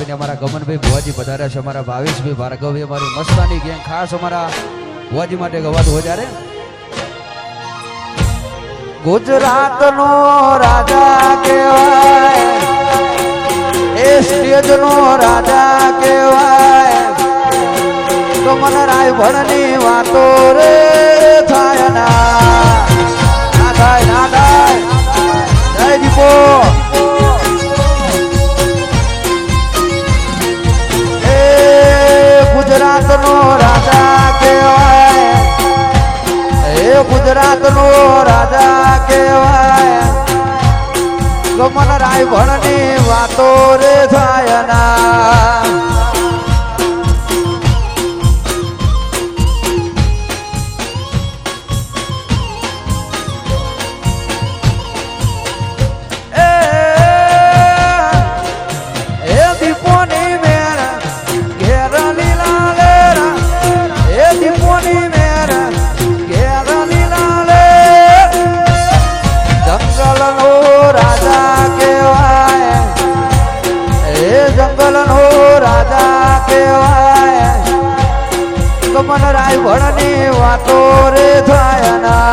આપીને અમારા ગમનભાઈ ભુવાજી પધાર્યા છે, અમારા ભાવેશભાઈ ભાર્ગવભાઈ, અમારી મસ્તાની ગેંગ, ખાસ અમારા ભુવાજી માટે ગવાતું હોય ત્યારે. ગુજરાતનો રાજા કેવાય એ સ્ટેજનો રાજા કેવાય તો મને રાયભણની વાતો રે થાય ના. ના થાય ના થાય. જય દીપો. ગુજરાતનો રાજા કહેવાય. એ ગુજરાતનો રાજા કહેવાય. ગમન રાયભણની વાતો રે થાય ના. કમન રાયભણની વાતો રે થાય ના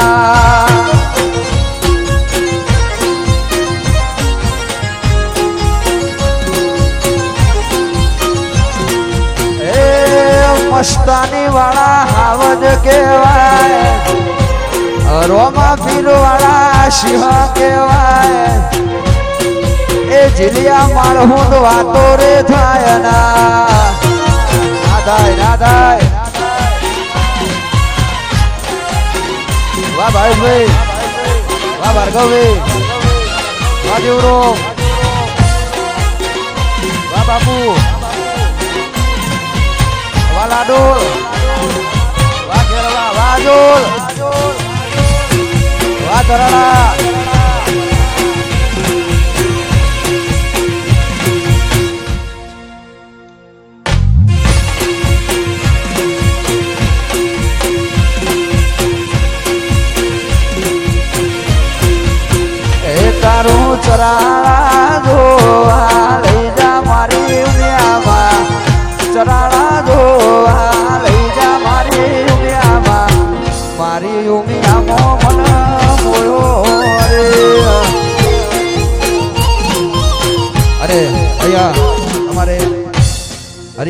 મસ્તાની વાળા હાવજ કહેવાય. રોમા પીર વાળા સિંહ કહેવાય. એ જીલિયા માળહું વાતો રે થાય ના થાય ના થાય વાહ ભાઈ વાહ ભાર્ગવભાઈ. વાહ દેવરો. વાહ બાપુ. વાહ લાડોલ. વાહ કેરવા વાહ જોલ વાહ ધરાડા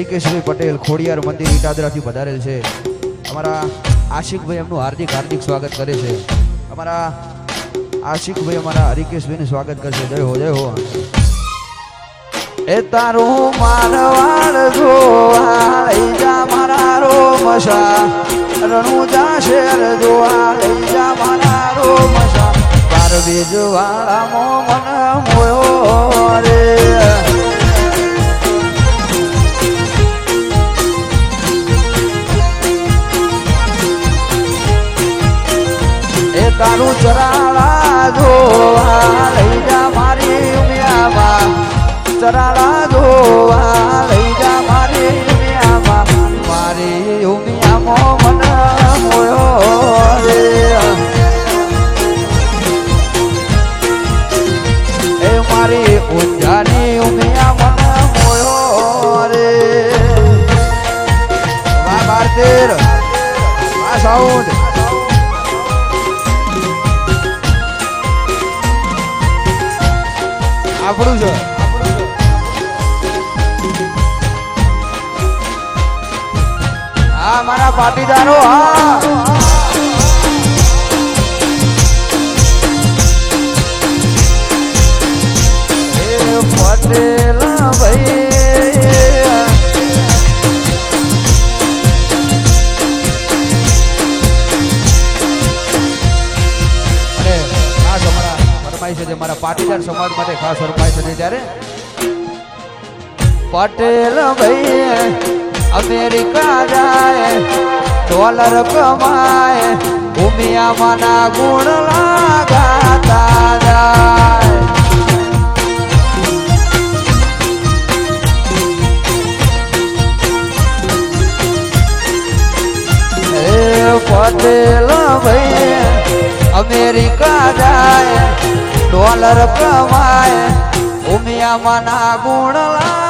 હરિકેશભાઈ પટેલ ખોડિયાર મંદિર ઇટાદરાથી પધારેલ છે. અમારા આશિકભાઈ એમનું હાર્દિક હાર્દિક સ્વાગત કરે છે. અમારા આશિકભાઈ અમારા હરિકેશભાઈનું સ્વાગત કરશે. જય હો જય હો. એ તારું માનવાળ જોવા લઈ જા મારા રોમશા રણુજા શેર જોવા લઈ જા મારા રોમશા પારવેજ વાળા મો મન મોયો પાટીદારો હા. એ ભાઈ. છે મારા પાટીદાર સમાજ માટે ખાસ ફરમાઈશ છે ત્યારે પટેલ ભાઈ. અમેરિકા જાય, ડોલર કમાય ઉમિયામાંના ગુણ લાગાતા જાય. પટેલ ભાઈ, અમેરિકા જાય, ડોલર કમાય ઉમિયામાંના ગુણ લાગાતા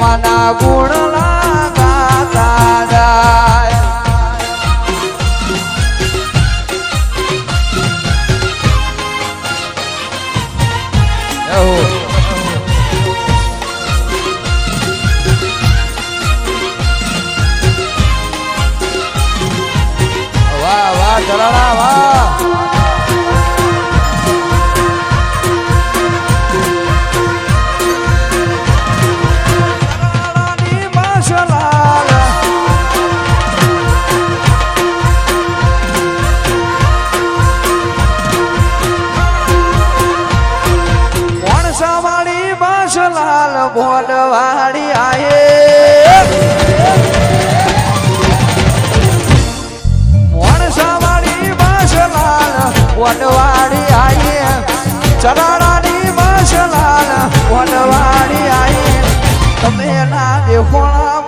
ઉમિયામાંના ગુણ લાગાતા જાય. વાહ વાહ ચલાણા વાહ. બોલવાડી આયે. મોણસાવાળી માસલાલ વનવાળી આયે. ચરાડાની માસલાલ વનવાળી આયે. તમે ના દેખોણા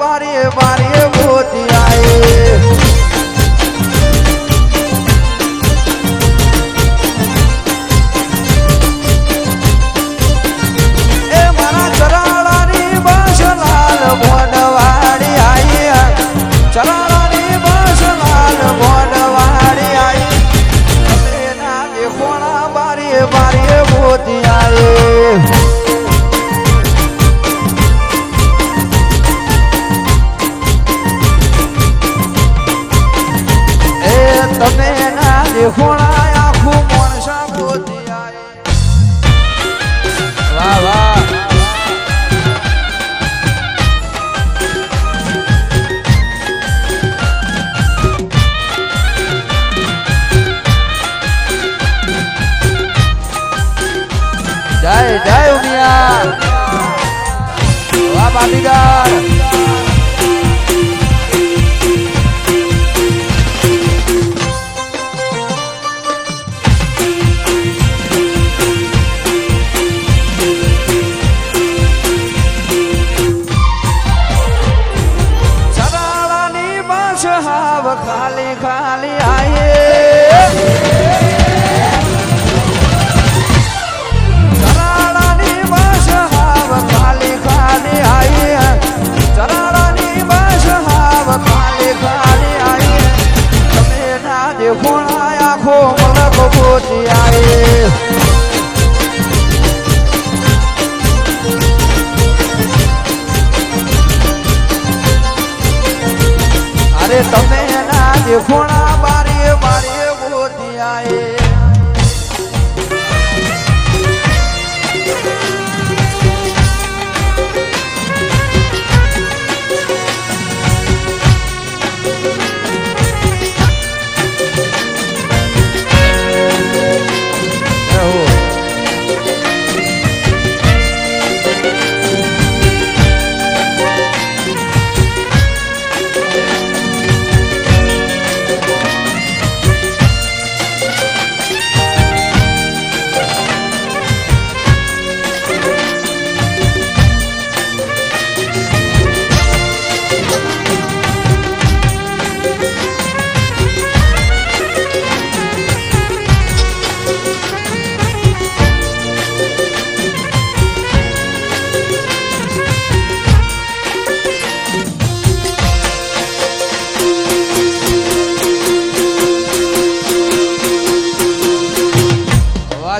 ના દેખોણા આખું વાહ વાહ જય ઉમિયા વાહ પાટીદાર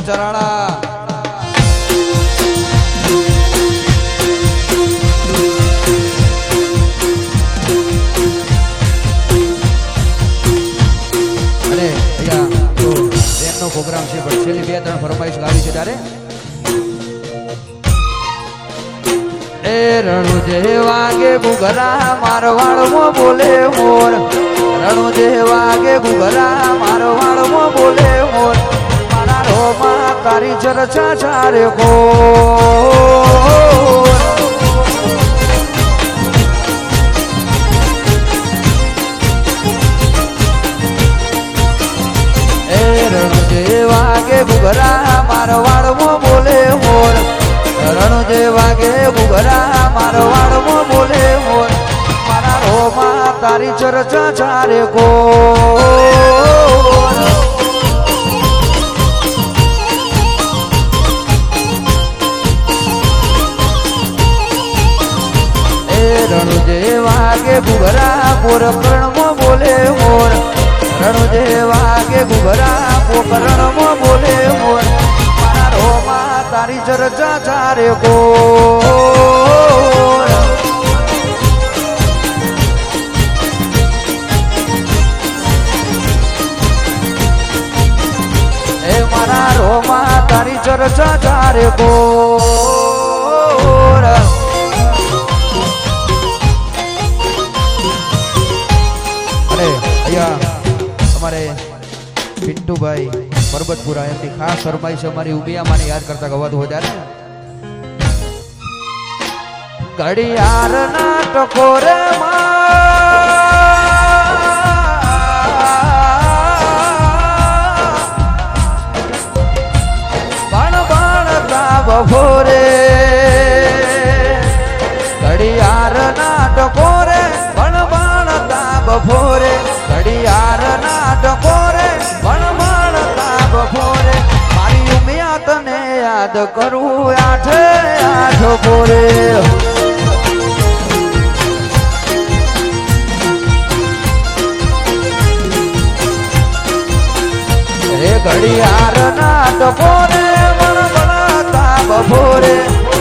અહીંયા પ્રોગ્રામ છે પણ બે ત્રણ ફરમાઈશ લાવી છે તારે એ રણુ જે વાગે બુગરા મારવાડમાં બોલે મોર રણો જે વાગે ગુગરા મારો માં બોલે મોર રોમાં તારી ચર્ચા ચારે કો એ રણ જે વાગે ગુગરા મારો વાળવો બોલે મોર. રણ જે વાગે ગુગરા મારો વાળવો બોલે મોર. મારા રોમાં તારી ચર્ચા ચારે કો વાગે ઘુઘરા પોર કર્ણમાં બોલે મોર. રણ જે વાગે ગુગરા પોકરણમાં બોલે મોર. મારો રોમાં તારી ચર્ચા ચારે કો એ મારા રોમાં તારી ચર્ચા ચારે કો અહીંયા અમારે પિન્ટુભાઈ પરબતપુરા, એમની ખાસ છે અમારી ઉમિયામાને યાદ કરતા ગવાતું હોય ત્યારે ઘડિયાળ નાટકો રે બણ બણતા બપોરે કરું આઠે આઠ પોરે રે ઘડિયાળ ના ટપોરે મણ બળતા બપોરે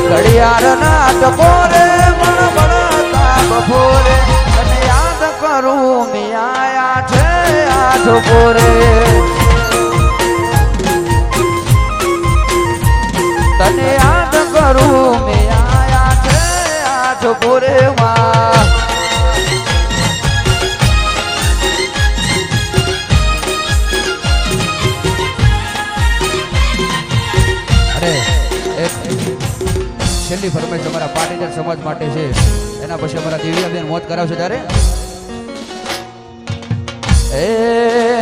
ઘડિયાળ ના ટપોરે મણ બળતા બપોરે યાદ કરું મિયા આઠે આઠ પોરે છેલ્લી ફરમાઈશ અમારા પાટીદાર સમાજ માટે છે. એના પછી અમારા દિવ્યાબેન મોત કરાવશે ત્યારે? એ,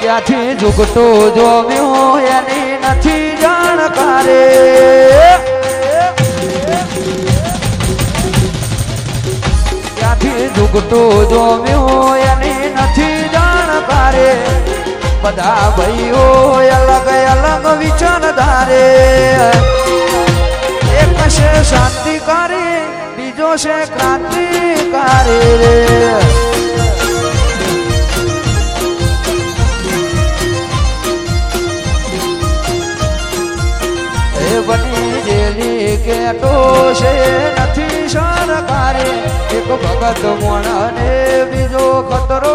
ક્યાંથી જુગતો જોમ્યો એની નથી જાણકારે. ક્યાંથી જુગતો જોમ્યો એની નથી જાણકારે. બધા ભાઈઓ અલગ અલગ વિચાર ધારે সে শান্তিকারী নিজ সে ক্রান্তিকারী রে બની જેલી કે ટોશે નથી સરકારે એક ભગત મોણને બીજો ખતરો